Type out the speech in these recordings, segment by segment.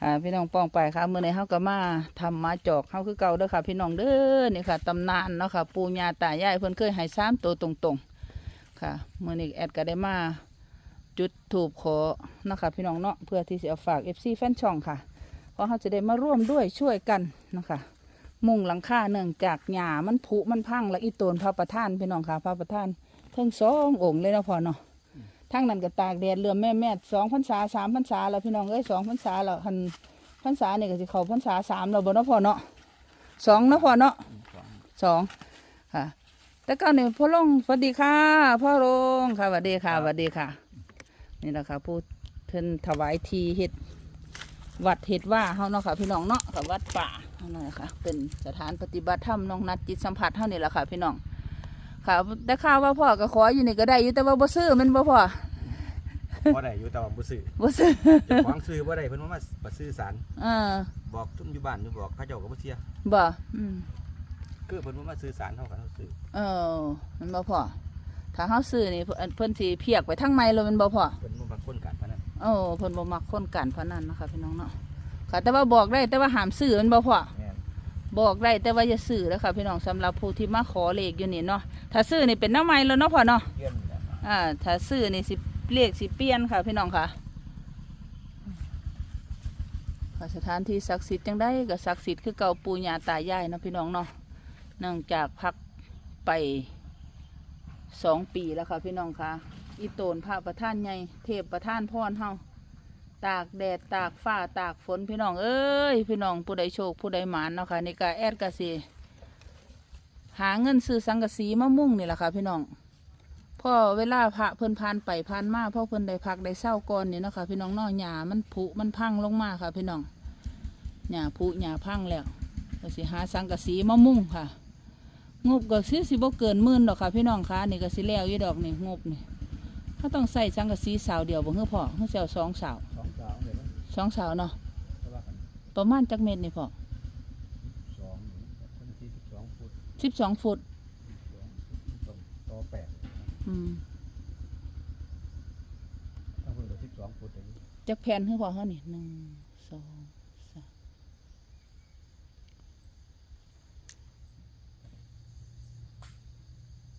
ค่ะพี่น้องป้องไปค่ะเมื่อในเฮาก็มาทำมาจอกเฮาคือเก่าเด้อค่ะ พี่น้องเด้อนี่ค่ะตำนานเนาะค่ะ ปู่ย่าตายายเพิ่นเคยให้สามตัวตรงๆ ค่ะเมื่อนี้แอดก็ได้มาจุดถูกขอนะคะพี่น้องเนาะเพื่อที่จะเอาฝาก FC แฟนช่องค่ะ เพราะเขาจะได้มาร่วมด้วยช่วยกันนะคะมุงหลังคาเนื่องจากหญ้ามันผุมันพังและอีโตนพระประธานพี่น้องค่ะ พระประธานทั้งสององค์เลยนะพอเนาะ ทั้งนั้นก็ตากแดดเรือมแม่แม่สองพรรษาสามพรรษาแล้วพี่น้องเอ้ยสองพรรษาแล้วหันพรรษาเนี่ยก็สิเขาพรรษาสามแล้วบ่เนาะพอเนาะสองเนาะพอเนาะสองค่ะแต่ก็เนี่ยพ่อลงสวัสดีค่ะพ่อลงค่ะสวัสดีค่ะสวัสดีค่ะ นี่แหละค่ะผู้เทินถวายทีเห็ดวัดเห็ดว่าเฮาเนาะค่ะ พี่น้องเนาะค่ะวัดป่าเฮานั่นแหละค่ะเป็นสถานปฏิบัติธรรมน้องนัดจิตสัมผัสเท่านี้แหละค่ะ พี่น้อง ค่ะได้ข่าวว่าพ่อก็ขออยู่นี่ก็ได้อยู่แต่ว่าบ่ซื้อแมันบ่พ่อบ่ได้อยู่แต่ว่าบ่ซื้อบ่ซื้อเจ้าของซื้อบ่ได้เพิ่นว่ามาบ่ซื้อสารเออบอกทุ่มอยู่บ้านอยู่บอกเขาเจ้าก็บ่เชื่อบ่อืมคือเพิ่นว่ามาซื้อสารเฮาก็เฮาซื้อเออมันบ่พ่อถ้าเฮาซื้อนี่เพิ่นเพิ่นสิเพียกไปทั้งไม้เลยแมันบ่พ่อเพิ่นบ่มาคนกันพนันโอ้เพิ่นบ่มักคนกันพนันนะคะพี่น้องเนาะค่ะแต่ว่าบอกได้แต่ว่าห้ามซื้อแมันบ่พ่อแม่น บอกได้แต่ว่าอย่าซื้อแล้วค่ะพี่น้องสำหรับผู้ที่มาขอเลขอยู่นี่เนาะถ้าซื้อนี่เป็นน้ำไม้แล้วเนาะพ่อเนาะเยี่ยมนี่แหละอ่าถ้าซื้อนี่สิเลขสิเปลี่ยนค่ะ พี่น้องค่ะค่ะสถานที่ศักดิ์สิทธิ์จังได้ก็ศักดิ์สิทธิ์คือเก่าปู่ย่าตายายเนาะพี่น้องเนาะเนื่องจากพักไปสองปีแล้วค่ะพี่น้องค่ะอีโตนพระประธานใหญ่เทพประธานพรเฮา ตากแดดตากฟ้าตากฝนพี่น้องเอ้ยพี่น้องผู้ใดโชคผู้ใดหมานเนาะค่ะในการแอดกสิหาเงินซื้อสังกะสีมามุ่งนี่แหละค่ะ พี่น้องพอเวลาพระเพิ่นพานไปพานมาพ่อเพิ่นได้พักได้เศร้าก่อนนี่เนาะค่ะพี่น้องเนาะหญ้ามันผุมันพังลงมาค่ะ พี่น้องหญ้าผุหญ้าพังแล้วก็สิหาสังกะสีมามุ่งค่ะงบก็ซื้อสิบเกินหมื่นดอกค่ะ พี่น้องค่ะนี่ก็สิแล้วยู่ดอกนี่งบนี่เขาต้องใส่สังกะสีสาวเดียวบ่เฮือพ่อเฮือเสียวสองสาวสองสาว สองสาวเนาะเพราะว่ากันประมาณจักเม็ดนี่พ่อสองนี่เพิ่นที่12ฟุตสิบสองฟุต12ต่อแปดอืมถ้าเพิ่นก็12ฟุตอย่างนี้จักแผ่นคือพ่อเขานี่หนึ่งสองสาม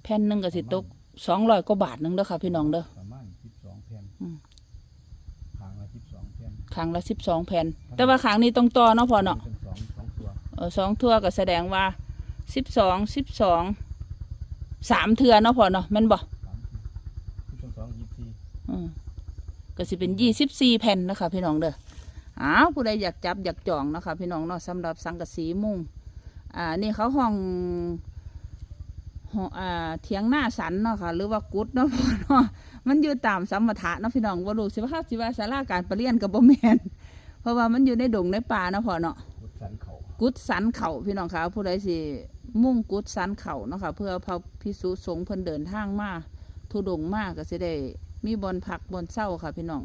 แผ่นหนึ่งก็สิตกสองร้อยกว่าบาทหนึงเด้อค่ะพี่น้องเด้อ ประมาณ12แผ่น อืม ทางละ12แผ่น ครั้งละสิบสองแผ่น แต่ว่าครั้งนี้ต้องต่อเนาะพ่อเนาะเป็นสองสองตัวเออสองเทือก็แสดงว่าสิบสองสิบสองสามเทือเนาะพ่อเนาะแมันบ่สามที่12 24อืมก็สิเป็นยี่สิบสี่แผ่นนะคะพี่น้องเด้ออ้าวผู้ใดอยากจับอยากจองนะคะพี่น้องเนาะสำหรับสังกะสีมุงอ่านี่เขาห้องห้ องอ่าเถียงหน้าสันเนาะค่ะ หรือว่ากุดเนาะพ่อเนาะมันอยู่ตามสัมมทะเนาะพี่น้องว่ารู้สิว่าสิว่าสาราการประเรียนกับบ่แมนเพราะว่ามันอยู่ในดงในป่าเนาะพ่อเนาะพุทธสันเขากุดสันเขาพี่น้องคะผู้ใดสิมุ่งกุดสันเขาเนาะค่ะ เพื่อพระพิสุสงฆ์เพิ่นเดินทางมาทุดงมากก็สิได้มีบอนผักบอนเศร้าค่ะ พี่น้อง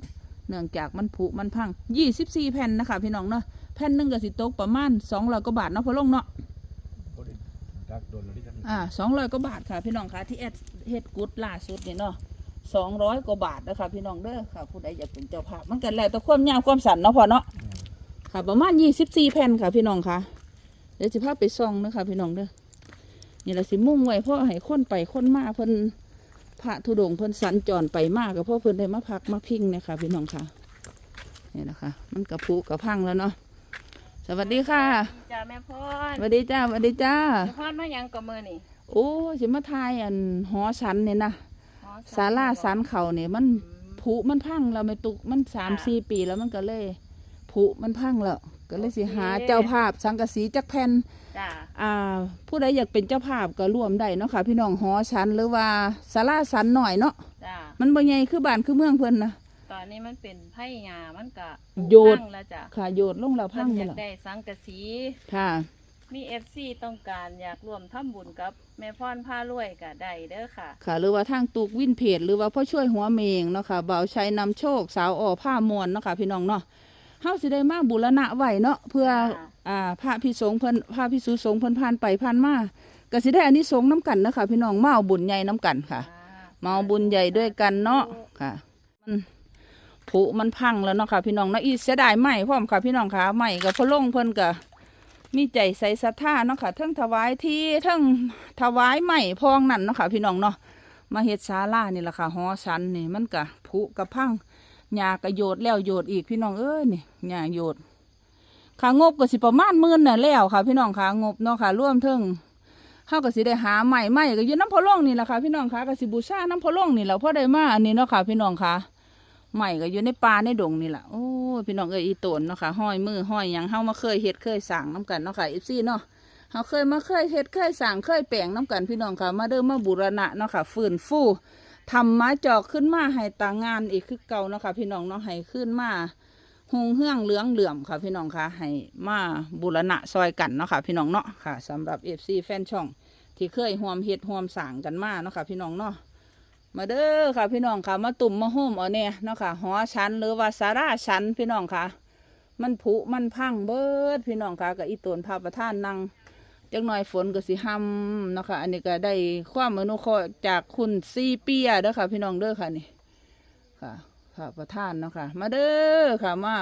เนื่องจากมันผุมันพังยี่สิบสี่แผ่นนะคะพี่น้องเนาะแผ่นหนึ่งก็สิตกประมาณสองร้อยกว่าบาทเนาะพอลงเนาะ บ่ได้ดักโดนเลยที่กัน อ่าสองร้อยกว่าบาทค่ะ พี่น้องคะที่แอดเฮ็ดกุดล่าสุดนี่เนาะสองร้อยกว่าบาทนะคะพี่น้องเด้อค่ะผู้ใดอยากเป็นเจ้าภาพมันกันแล้วแต่ความยาวความสั้นเนาะพอเนาะค่ะ ประมาณยี่สิบสี่แผ่นค่ะ พี่น้องค่ะเดี๋ยวจะพาไปซองเด้อค่ะพี่น้องเด้อนี่ละสิมุ่งไว้เพราะให้คนไปคนมาเพิ่นพระธุดงเพิ่นสัญจรไปมากก็เพราะเพิ่นได้มาพักมาพิงนี่ยค่ะพี่น้องค่ะนี่นะคะ มันกระพุกระพังแล้วเนาะ สวัสดีค่ะจ้าแม่พรสวัสดีจ้าสวัสดีจ้าแม่พรมาหยังกับมือนี่โอ้สิมาทายอันหอสันเนี่ยนะอ๋อศาลาสันเขาเนี่ยมันผุมันพังเราไม่ตุกมันสามสี่ปีแล้วมันก็เลยผุมันพังแล้วก็เลยสิหาเจ้าภาพสังกะสีจักแผ่นจ้าอ่า ผู้ใดอยากเป็นเจ้าภาพก็ร่วมได้เนาะค่ะพี่น้องหอชันหรือว่าศาลาสันหน่อยเนาะจ้ามันบ่ใหญ่คือบ้านคือเมืองเพิ่นนะ ตอนนี้มันเป็นไผ่หญ้ามันก็โยด พังแล้วจ้ะค่ะโยดลงแล้วเพิ่พันงหมอดยากแล้วได้สังกะสี ค่ะ มีเอฟซีต้องการอยากร่วมทำบุญกับแม่พรผ้ารวยก็ได้เด้อค่ะ ค่ะ หรือว่าทางตูกวินเพจหรือว่าพ่อช่วยหัวเมงเนาะค่ะบ่าวชัยนำโชคสาวอ่อผ้ามวนเนาะค่ะพี่น้องเนาะเฮาสิได้มาบูรณะไว้เนาะเพื่อค่ะ อ่าพระพิสงฆ์เพิ่นพระพิสุสงฆ์เพิ่นผ่านไปผ่านมาก็สิได้อันนี้สงส์น้ำกันเนาะค่ะพี่น้องมาเอาบุญใหญ่น้ำกันค่ะ อ่มาเอาบุญใหญ่ด้วยกันเนาะค่ะอืม ผุมันพังแล้วเนาะค่ะพี่น้องเนาะอีเสียดายไหมพร้อมค่ะพี่น้องค่ะไหมกับพะลงเพิ่นก็มีใจใส่ศรัทธาเนาะค่ะทั้งถวายที่ทั้งถวายไหม่พองนั่นเนาะค่ะพี่น้องเนาะมาเฮ็ดศาลานี่แหละค่ะหอสันนี่มันก็ผุกับพังหญ้าก็โยดแล้วโยดอีกพี่น้องเอ้ยนี่หญ้าโยดค่างบก็สิประมาณหมื่นน่ะแล้วค่ะ พี่น้องค่ะงบเนาะค่ะร่วมทั้งเฮาก็สิได้หาใหม่ใหม่ก็อยู่น้ำพะล่งนี่แหละค่ะพี่น้องค่ะก็สิบูชาน้ำพะล่งนี่แหละพอได้มาอันนี้เนาะค่ะพี่น้องค่ะ ใหม่ก็อยู่ในป่าในดงนี่แหละโอ้พี่น้องเอ้ยอีตนเนาะค่ะห้อยมือห้อยยังเฮามาเคยเฮ็ดเคยสั่งน้กันเนาะค่ะ FC เนาะเฮาเคยมาเคยเฮ็ดเคยสั่งเคยแปลงน้กันพี่น้องค่ะ มาเด้อมาบูรณะเนาะค่ะฟื้นฟูทำไม้จอกขึ้นมาให้ตางานอีกคือเก่าเนาะค่ะพี่น้องเนาะให้ขึ้นมาหงเฮืองเหลืองเหลื่อมค่ะพี่น้องค่ะให้มาบูรณะซอยกันเนาะค่ะพี่น้องเนาะค่ะสำหรับ FC แฟนช่อง ที่เคยห่วมเฮ็ดห่วมสร้างกันมาเนาะค่ะพี่น้องเนาะ มาเด้อค่ะพี่น้องค่ะ มาตุ่มมาโฮมเอาเนี่ยเนาะค่ะหอชั้นหรือว่าสาราชั้นพี่น้องค่ะ มันผุมันพังเบิดพี่น้องค่ะกับอีตนพาประท่านนั่งจักหน่อยฝนก็สิห้ำเนาะค่ะอันนี้ก็ได้ความอนุเคราะห์จากคุณซีเปียเด้อค่ะ พี่น้องเด้อค่ะนี่ค่ะพระประท่านเนาะค่ะ มาเด้อค่ะมา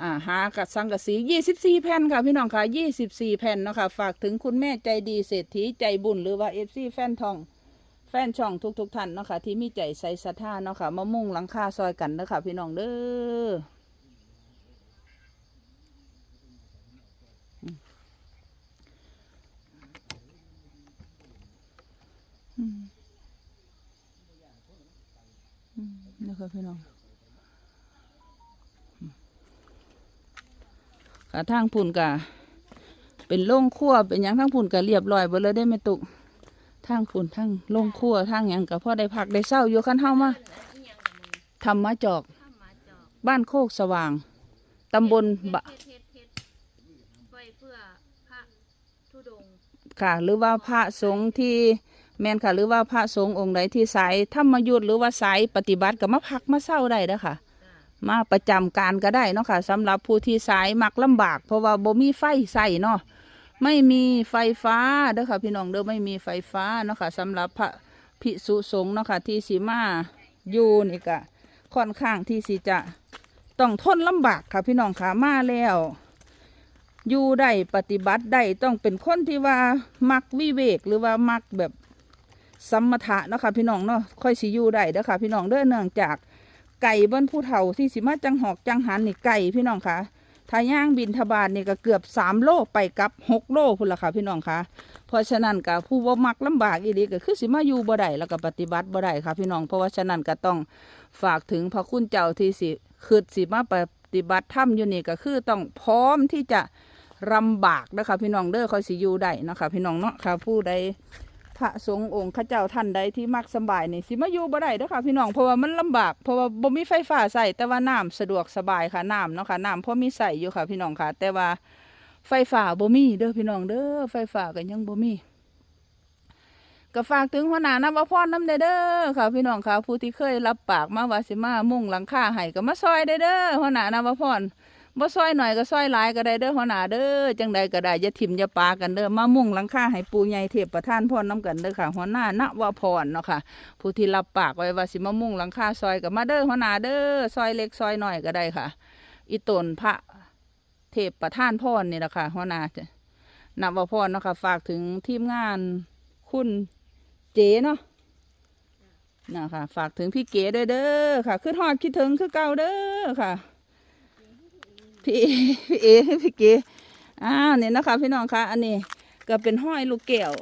อ่าหากับสังกะสียี่สิบสี่แผ่นค่ะ พี่น้องค่ะยี่สิบสี่แผ่นเนาะค่ะฝากถึงคุณแม่ใจดีเศรษฐีใจบุญหรือว่าเอฟซีแฟนทอง แฟนช่องทุกๆท่านเนาะค่ะที่มีใจใส่ศรัทธาเนาะค่ะมามุ่งหลังคาซอยกันเนาะค่ะพี่น้องเด้อนี่ค่ะพี่น้องกะทางพุ่นกะเป็นโล่งครัวเป็นยังทางพุ่นกะเรียบร้อยเบดเลยได้ไหมตุก ทางพุ่นทางโล่งครัวทางหยังกะพ่อได้พักได้เศร้าอยู่ขั้นเฮามาทำมาจอกถ้ามาจอก บ้านโคกสว่างตำบลบะเฮ็ดเฮ็ดไว้เพื่อพระธุดงค์ค่ะหรือว่าพระสงฆ์ที่แมนค่ะ หรือว่าพระสงฆ์องค์ใดที่สายธรรมยุทธหรือว่าสายปฏิบัติก็มาพักมาเศร้าได้เด้อค่ะจ้ะมาประจำการก็ได้เนาะค่ะสำหรับผู้ที่สายมักลำบาก เพราะว่าบ่มีไฟใส่เนาะ ไม่มีไฟฟ้าเด้อค่ะ พี่น้องเด้อไม่มีไฟฟ้าเนาะค่ะสำหรับพระภิกษุสงฆ์เนาะค่ะที่สีมาอยู่นี่ก็ค่อนข้างที่สิจะต้องทนลำบากค่ะพี่น้องค่ะมาแล้วอยู่ได้ปฏิบัติได้ต้องเป็นคนที่ว่ามักวิเวกหรือว่ามักแบบสมถะเนาะค่ะพี่น้องเนาะค่อยสิอยู่ได้เด้อค่ะพี่น้องเด้อเนื่องจากไก่บนผู้เฒ่าที่สิมาจังหอกจังหันนี่ไก่พี่น้องค่ะ ถ้าย่างบินทบาทนี่ก็เกือบสามโลไปกับหกโลพุ่นละค่ะพี่น้องคะเพราะฉะนั้นก็ผู้บ่มักลำบากอีหลีก็คือสิมาอยู่บ่ได้แล้วก็ปฏิบัติบ่ได้ค่ะพี่น้องเพราะว่าฉะนั้นก็ต้องฝากถึงพระคุณเจ้าที่สิคือสิมาปฏิบัติธรรมอยู่นี่ก็คือต้องพร้อมที่จะลำบากนะคะพี่น้องเด้อคอยสิอยู่ได้นะคะพี่น้องเนาะค่ะผู้ใด ระสงฆ์องค์ข้าเจ้าท่านใดที่มักสบายนี่สิมาอยู่บ่ได้เด้อค่ะพี่น้องเพราะว่ามันลำบากเพราะว่าบ่มีไฟฟ้าใส่แต่ว่าน้ำสะดวกสบายค่ะน้ำเนาะค่ะน้ำพอมีใส่อยู่ค่ะ พี่น้องค่ะ แต่ว่าไฟฟ้าบ่มีเด้อพี่น้องเด้อไฟฟ้าก็ยังบ่มีก็ฝากถึงหัวหน้านวพรน้ำเด้อเด้อค่ะพี่น้องค่ะผู้ที่เคยรับปากมาว่าสิมามุ่งหลังคาให้ก็มาซอยได้เด้อหัวหน้านวพร บ่ซอยหน่อยก็ซอยหลายก็ได้เด้อหัวหน้าเด้อจังใดก็ได้อย่าถิ่มอย่าปากันเด้อมามุ่งหลังคาให้ปูใหญ่เทพประธานพรน้กันเด้อค่ะหัวหน้าณวพรเนาะค่ะ ผู้ที่รับปากไว้ว่าสิมามุ่งหลังคาซอยก็มาเด้อหัวหน้าเด้อซอยเล็กซอยหน้อยก็ได้ค่ะ อีตนพระเทพประธานพรนี่แหละค่ะหัวหน้าจะนวพรเนาะค่ะฝากถึงทีมงานคุณเจเนาะนะคะฝากถึงพี่เก๋ด้วยเด้อค่ะขึ้นฮอดคิดถึงคือเก่าเด้อค่ะ พี่เอพี่เอพี่เก๋อ้าวเนี่ยนะคะ พี่น้องคะอันนี้ก็เป็นห้อยลูกแก้ว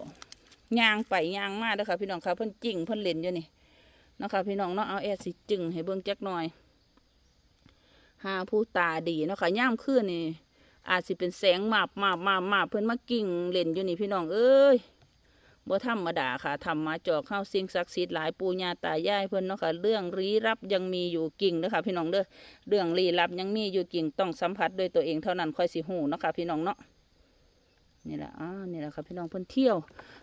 ยางไปยางมาเด้อค่ะพี่น้องคะเพิ่นจิ่งเพิ่นเล่นอยู่นี่นะคะพี่น้องเนาะเอาแอดสิจึงให้เบิ่งจักหน่อยหาผู้ตาดีเนาะค่ะย่ามคืนนี่อาจสิเป็นแสงมาบมาบมาบมาบเพิ่นมากิ่งเล่นอยู่นี่พี่น้องเอ้ย บ่ธรรมดาค่ะทำมาจอกเข้าสิ่งศักดิ์สิทธิ์หลายปู่ย่าตายายเพิ่นเนาะค่ะ เรื่องลี้ลับยังมีอยู่กิ่งเด้อค่ะพี่น้องเด้อเรื่องลี้ลับยังมีอยู่จริงต้องสัมผัสด้วยตัวเองเท่านั้นค่อยสิหูเนาะค่ะพี่น้องเนาะนี่แหละอ่านี่แหละค่ะพี่น้องเพิ่นเที่ยว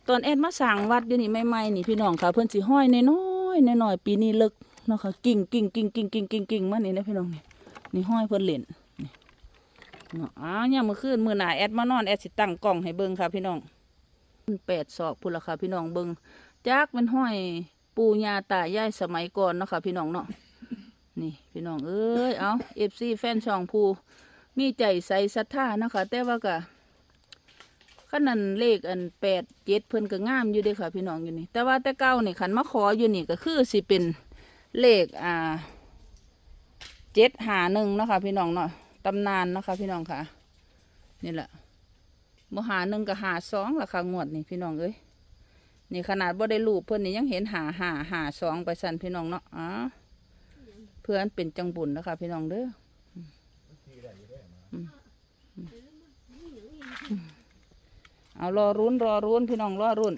ตอนแอดมาสั่งวัดอยู่นี่ใหม่ๆนี่พี่น้องค่ะ เพิ่นสิห้อยน้อยๆน้อยๆปีนี้เลิกเนาะค่ะกิ่งกิ่งกิ่งกิ่งกิ่งกิ่งกิ่งมานี่นะพี่น้องนี่นี่ห้อยเพิ่นเล่นนี่เนาะอ้าวเนี่ยามมื้อคืนมื้อหนาแอดมานอนแอดสิตั้งกล้องให้เบิ่งค่ะพี่น้อง แปดศอกพุ่นละค่ะพี่น้องเบิ่งจักมันห้อยปูยาตายายสมัยก่อนเนาะค่ะพี่น้องเนาะนี่พี่น้องเอ้ยเอาเอฟซีแฟนช่องภูมีใจใส่ศรัทธานะคะ แต่ว่าก็ขนาดเลขอันแปดเจ็ดเพิ่นก็งามอยู่ด้อค่ะ พี่น้องอยู่นี่ แต่ว่าแต่เก้านี่ขันมาขออยู่นี่ก็คือสิเป็นเลขอ่าเจ็ดหาหนึ่งเนาะค่ะพี่น้องเนาะตำนานเนาะค่ะพี่น้องค่ะ นี่แหละ มหาหนึ่งกับหาสองราคางวดนี่พี่น้องเอ้ยนี่ขนาดบ่ได้รูปเพื่อนนี่ยังเห็นหาหาหาสองไปสั่นพี่น้องเนาะอ๋อเพื่อนเป็นจังบุญนะคะพี่น้องเด้ออืมอืมอืมเอารอรุ้นรอรุ้นพี่น้องรอรุ้น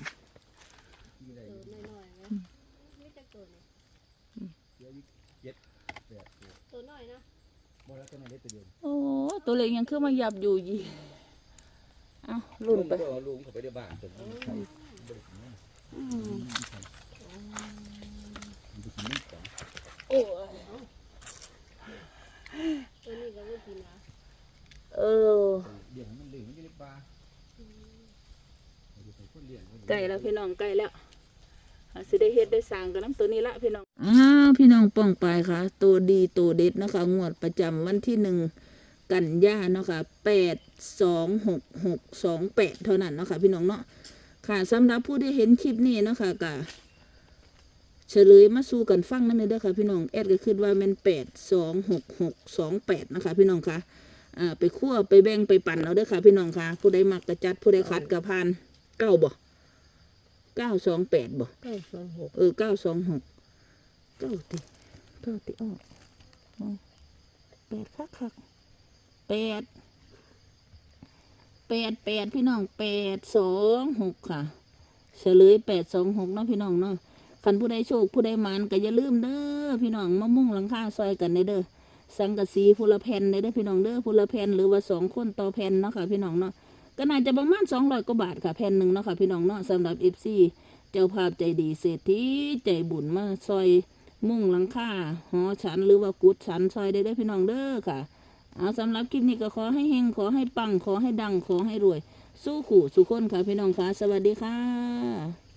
ที่ได้ตัวน้อยๆนะไม่จะตัวนี่เดี๋ยวอีกเจ็ดแปดตัวตัวน้อยนะบ่แล้วก็ไม่ได้ตัวเดียวโอ้ตัวเล็กยังคือมาหยับอยู่ยีเอารุ่นไปก็เอาลุงเข้าไปในบ้านตัวนี้ใส่บริษัทนี้อืมมันจะกินนี่ก่อนโอ้ยตัวนี้ก็ว่ากินนะเออเลี้ยงให้มันเลี้ยงมันอยู่ในป่าเราจะไปคนเลี้ยงใกล้แล้วพี่น้องใกล้แล้วอาสิได้เฮ็ดได้สร้างกันน้ำตัวนี้ละพี่น้องอ้าวพี่น้องป้องไปค่ะ ตัวดีตัวเด็ดนะคะ งวดประจำวันที่หนึ่ง กันยาเนาะค่ะแปดสองหกหกสองแปดเท่านั้นเนาะค่ะพี่น้องเนาะค่ะสำหรับผู้ที่เห็นคลิปนี้เนาะค่ะกะเฉลยมาสู่กันฟังนั่นเลยเด้อค่ะพี่น้องแอดก็คิดว่ามันแปดสองหกหกสองแปดนะคะพี่น้องค่ะอ่าไปคั่วไปแบ่งไปปั่นเอาเด้อค่ะพี่น้องค่ะ ผู้ใดมักกระจัดผู้ใดขัดกระพานเก้าบ่เก้าสองแปดบ่เก้าสองหกเออเก้าสองหกเก้าติเก้าติออกอ๋อแปดคักคัก แปดแปดแปดพี่น้องแปดสองหกค่ะ เฉลยแปดสองหกเนาะพี่น้องเนาะคันผู้ใดโชคผู้ใดหมานก็อย่าลืมเด้อพี่น้องมามุ่งหลังคาซอยกันเด้อสังกะสีพูละแผ่นเด้อพี่น้องเด้อพูละแผ่นหรือว่าสองคนต่อแผ่นเนาะค่ะพี่น้องเนาะก็น่าจะประมาณสองร้อยกว่าบาทค่ะแผ่นหนึ่งเนาะค่ะพี่น้องเนาะสำหรับเอฟซีเจ้าภาพใจดีเศรษฐีใจบุญมาซอยมุ่งหลังคาหอฉันหรือว่ากุดฉันซอยได้ได้อพี่น้องเด้อค่ะ เอาสำหรับคลิปนี้ก็ขอให้เฮงขอให้ปังขอให้ดังขอให้รวย สู้ขู่สู้คนค่ะพี่น้องค่ะ สวัสดีค่ะ